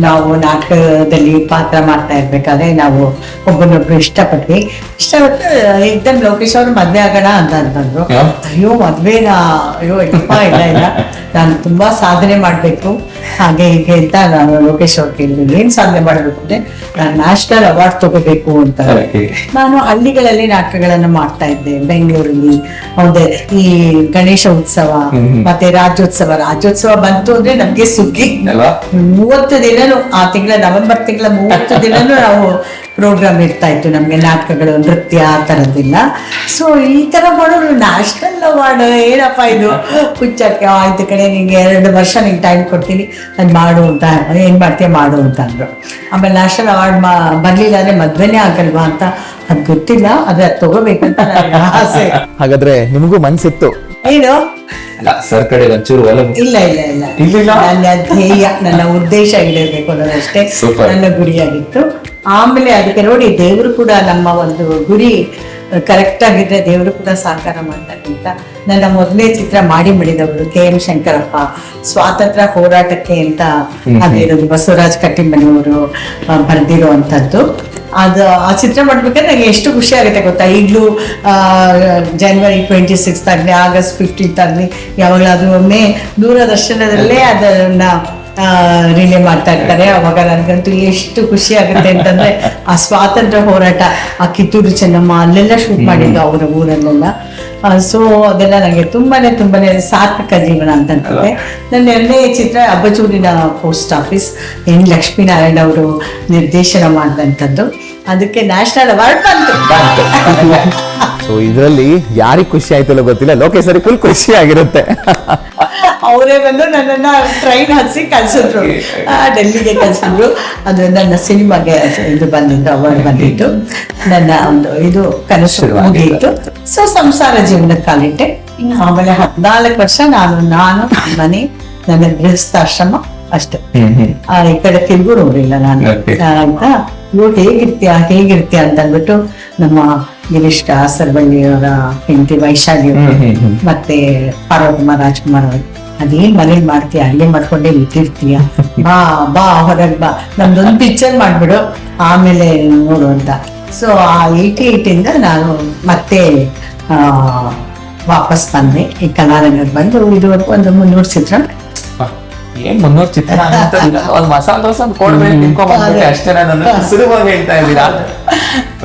ನಾವು ನಾಟಕದಲ್ಲಿ ಪಾತ್ರ ಮಾಡ್ತಾ ಇರ್ಬೇಕಾದ್ರೆ ನಾವು ಒಬ್ಬನೊಬ್ರು ಇಷ್ಟಪಟ್ವಿ. ಇಷ್ಟಪಟ್ಟು ಏಕ್ದಮ್ ಲೋಕೇಶ್ ಅವರು ಮದ್ವೆ ಆಗೋಣ ಅಂತ ಅಂತಂದ್ರು. ಅಯ್ಯೋ ಮದ್ವೆನಾ? ಅಯ್ಯೋ ಇಲ್ಲಪ್ಪ ಇಲ್ಲ ಇಲ್ಲ. ನಾನು ತುಂಬಾ ಸಾಧನೆ ಮಾಡ್ಬೇಕು. ಹಾಗೆ ಹೀಗೆ ಅಂತ ನಾನು ಲೋಕೇಶ್ ಅವ್ರು ಕೇಳಿದ್ರು ಏನ್ ಸಾಧನೆ ಮಾಡಬೇಕು ಅಂದ್ರೆ ನಾನು ನ್ಯಾಷನಲ್ ಅವಾರ್ಡ್ ತಗೋಬೇಕು ಅಂತ. ನಾನು ಹಳ್ಳಿಗಳಲ್ಲಿ ನಾಟಕಗಳನ್ನ ಮಾಡ್ತಾ ಇದ್ದೆ. ಬೆಂಗಳೂರಲ್ಲಿ ಹೌದೇ ಈ ಗಣೇಶ ಉತ್ಸವ. ಮತ್ತೆ ರಾಜ್ಯೋತ್ಸವ. ರಾಜ್ಯೋತ್ಸವ ಬಂತು ಅಂದ್ರೆ ನಮ್ಗೆ ಸುಗ್ಗಿ. ಅಲ್ವಾ ಮೂವತ್ತು ದಿನನು ಆ ತಿಂಗಳ ನವೆಂಬರ್ ತಿಂಗಳ, ಮೂವತ್ತು ದಿನನೂ ನಾವು ಪ್ರೋಗ್ರಾಮ್ ಇರ್ತಾ ಇತ್ತು. ನಮ್ಗೆ ನಾಟಕಗಳು, ನೃತ್ಯ ಆ ಥರದ್ದಿಲ್ಲ ಸೊ ಈ ತರ ಮಾಡೋರು ನ್ಯಾಷನಲ್ ಅವಾರ್ಡ್ ಏನಪ್ಪ ಇದು? ಹುಚ್ಚಕ್ಕೆ ಆಯ್ತು ಕಡೆ ನಿಂಗೆ ಎರಡು ವರ್ಷ ನಿಂಗೆ ಟೈಮ್ ಕೊಡ್ತೀನಿ. ಅದು ಮಾಡು ಅಂತ ಏನು ಮಾಡ್ತೀಯ? ಮಾಡು ಅಂತ ಅಂದ್ರು. ಆಮೇಲೆ ನ್ಯಾಷನಲ್ ಅವಾರ್ಡ್ ಮಾ, ಬರ್ಲಿಲ್ಲ ಅಂದ್ರೆ ಮದ್ವೆನೇ ಆಗಲ್ವಾ ಅಂತ? ಅದ್ ಗೊತ್ತಿಲ್ಲ. ಅದು ತಗೋಬೇಕಂತ ನನಗೆ ಆಸೆ. ಹಾಗಾದ್ರೆ ನಿಮಗೂ ಮನ್ಸಿತ್ತು. ಏನು ಅಲ್ಲ ಸರ್ ಕಡೆ ಒಂಚೂರು ಒಲವು ಇಲ್ಲ ಇಲ್ಲ ಇಲ್ಲ ಇರ್ಲಿಲ್ಲ? ನನ್ನ ಧ್ಯೇಯ ನನ್ನ ಉದ್ದೇಶ ಇಡಬೇಕು ಅನ್ನೋದಷ್ಟೇ Super. ನನ್ನ ಗುರಿಯಾಗಿತ್ತು ಆಮೇಲೆ ಅದಕ್ಕೆ ನೋಡಿ ದೇವರು ಕೂಡ ನಮ್ಮ ಒಂದು ಗುರಿ ಕರೆಕ್ಟ್ ಆಗಿದ್ರೆ ದೇವರು ಕೂಡ ಸಹಕಾರ ಮಾಡ್ತಾರೆ ಅಂತ ನನ್ನ ಮೊದಲೇ ಚಿತ್ರ ಮಾಡಿ ಮಡಿದವರು ಕೆ ಎಂ ಶಂಕರಪ್ಪ. ಸ್ವಾತಂತ್ರ್ಯ ಹೋರಾಟಕ್ಕೆ ಅಂತ ಅದಿರೋದು ಬಸವರಾಜ್ ಕಟ್ಟಿಮನಿಯವರು ಬರೆದಿರುವಂಥದ್ದು. ಅದು ಆ ಚಿತ್ರ ಮಾಡ್ಬೇಕಾದ್ರೆ ನನಗೆ ಎಷ್ಟು ಖುಷಿ ಆಗುತ್ತೆ ಗೊತ್ತಾ? ಈಗಲೂ ಜನವರಿ ಟ್ವೆಂಟಿ ಸಿಕ್ಸ್ ಆಗಲಿ ಆಗಸ್ಟ್ ಫಿಫ್ಟೀನ್ತ್ ಆಗಲಿ ಯಾವಾಗಲಾದ್ರೂ ಒಮ್ಮೆ ದೂರದರ್ಶನದಲ್ಲೇ ಅದನ್ನ ರಿಲೇ ಮಾಡ್ತಾ ಇರ್ತಾರೆ. ಅವಾಗ ನನಗಂತೂ ಎಷ್ಟು ಖುಷಿ ಆಗುತ್ತೆ ಅಂತಂದ್ರೆ ಆ ಸ್ವಾತಂತ್ರ್ಯ ಹೋರಾಟ ಆ ಕಿತ್ತೂರು ಚೆನ್ನಮ್ಮ ಅಲ್ಲೆಲ್ಲ ಶೂಟ್ ಮಾಡಿದ್ದು ಅವರ ಊರಲ್ಲೆಲ್ಲ. ಸೊ ಅದೆಲ್ಲ ನನಗೆ ತುಂಬಾನೇ ತುಂಬಾನೇ ಸಾರ್ಥಕ ಜೀವನ ಅಂತ ಅನ್ಸುತ್ತೆ ನನ್ನ ಎರಡನೇ ಚಿತ್ರ ಅಬ್ಬಚೂರಿನ ಪೋಸ್ಟ್ ಆಫೀಸ್ ಎನ್ ಲಕ್ಷ್ಮೀನಾರಾಯಣ ಅವರು ನಿರ್ದೇಶನ ಮಾಡಿದಂಥದ್ದು. ಅದಕ್ಕೆ ನ್ಯಾಷನಲ್ ಅವಾರ್ಡ್ ಬಂತು. ಸೊ ಇದರಲ್ಲಿ ಯಾರಿಗೆ ಖುಷಿ ಆಯ್ತಲ್ಲ ಗೊತ್ತಿಲ್ಲ. ಲೋಕೇಶ್ ಸರಿ ಫುಲ್ ಖುಷಿ ಆಗಿರುತ್ತೆ. ಅವರೇ ಬಂದು ನನ್ನನ್ನ ಟ್ರೈನ್ ಹಚ್ಚಿ ಕಳ್ಸಿದ್ರು. ಡೆಲ್ಲಿಗೆ ಕಳ್ಸಿದ್ರು. ಅದು ನನ್ನ ಸಿನಿಮಾಗೆ ಇದು ಬಂದಿದ್ದು ಅವಾರ್ಡ್ ಬಂದಿತ್ತು ನನ್ನ ಒಂದು ಇದು ಕನಸು ಮುಗಿಯಿತು. ಸೊ ಸಂಸಾರ ಜೀವನಕ್ಕೆ ಕಾಲಿಟ್ಟೆ. ಆಮೇಲೆ ಹದಿನಾಲ್ಕು ವರ್ಷ ನಾನು ನಾನು ಮನೆ ನನ್ನ ಗೃಹಸ್ಥಾಶ್ರಮ ಅಷ್ಟೇ. ಈ ಕಡೆ ತಿರುಗು ನೋಡಿಲ್ಲ ನಾನು. ಅಂತ ನೀವು ಆಯ್ತಾ? ಹೇಗಿರ್ತೀಯಾ ಹೇಗಿರ್ತೀಯ ಹೇಗಿರ್ತೀಯ ಅಂತ ಅಂದ್ಬಿಟ್ಟು ನಮ್ಮ ಗಿರೀಶ್ ಕಾಸರಬಳ್ಳಿಯವರ ಹೆಂಡತಿ ವೈಶಾಲಿ ಹ್ಮ್ ಮತ್ತೆ ಪಾರ್ವತಮ್ಮ ರಾಜ್ಕುಮಾರ್ ಅವರು. ಅದೇನ್ ಮನೇಲಿ ಮಾಡ್ತೀಯ? ಅಲ್ಲೇ ಮಾಡ್ಕೊಂಡೇ ಇಟ್ಟಿರ್ತೀಯ ಬಾ ಬಾ ಹೊರಗ್ ಬಾ. ನಮ್ದೊಂದು ಪಿಕ್ಚರ್ ಮಾಡ್ಬಿಡು. ಆಮೇಲೆ ನೋಡು ಅಂತ ಸೊ ಆ ಏಯ್ಟಿ ಏಯ್ಟಿಂದ ನಾನು ಮತ್ತೆ ಆ, ವಾಪಸ್ ಬಂದೆ. ಈ ಕಲಾರಂಗಕ್ಕೆ ಬಂದು ಇದುವರೆಗೂ ಒಂದು ಮುನ್ನೂರು ಚಿತ್ರ. ಏನ್ ಮುನ್ನೂರು ಚಿತ್ರ? ಒಂದು ಮಸಾಲೆ ದೋಸೆ ಒಂದು ಅಷ್ಟೇ. ನಾನು ಸುಲಭವಾಗಿ ಹೇಳ್ತಾ ಇದ್ದೀರಾ?